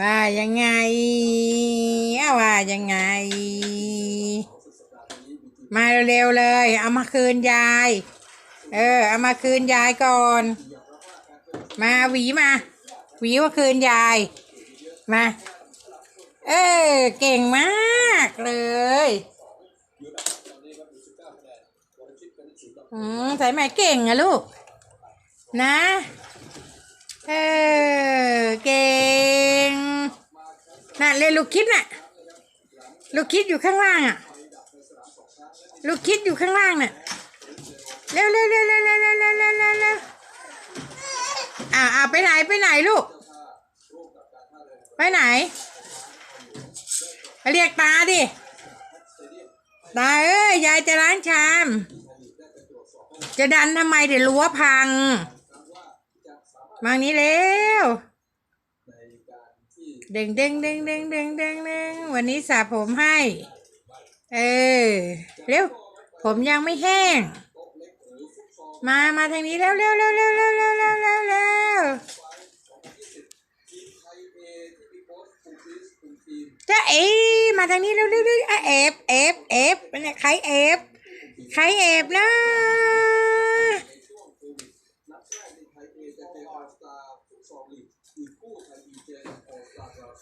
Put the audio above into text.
ว่ายังไงเอาว่ายังไง มาเร็วๆเลย เอามาคืนยาย เออ เอามาคืนยายก่อน มาหวีมา หวีมาคืนยาย มา เออ เก่งมากเลยอืมใส่ไหมเก่งอะลูก นะ เออ เก่ง น่ะเล่นลูกคิดน่ะลูกคิดอยู่ข้างล่างอะลูกคิดอยู่ข้างล่างน่ะเร็วเร็วเร็วเร็วเร็วเร็วเร็วเร็วเร็วเร็วอ่าอ่าไปไหนไปไหนลูก ไปไหนไปเรียกตาดิตาเอ้ยยายจะล้างชาม จะดันทำไมเดี๋ยวรั้วพัง มานี้เร็ว เด้งเด้งเด้งเด้งเด้งเด้งเด้งวันนี้สระผมให้ เออ เร็ว ผมยังไม่แห้ง มา มาทางนี้เร็วเร็วเร็วเร็วเร็วเร็วเร็วเร็วเร็วจะเอ๋มาทางนี้เร็วเร็วเร็วเอฟเอฟเอฟใครเอฟใครเอฟนะ hij speelt ja tegen Costa in de 2e van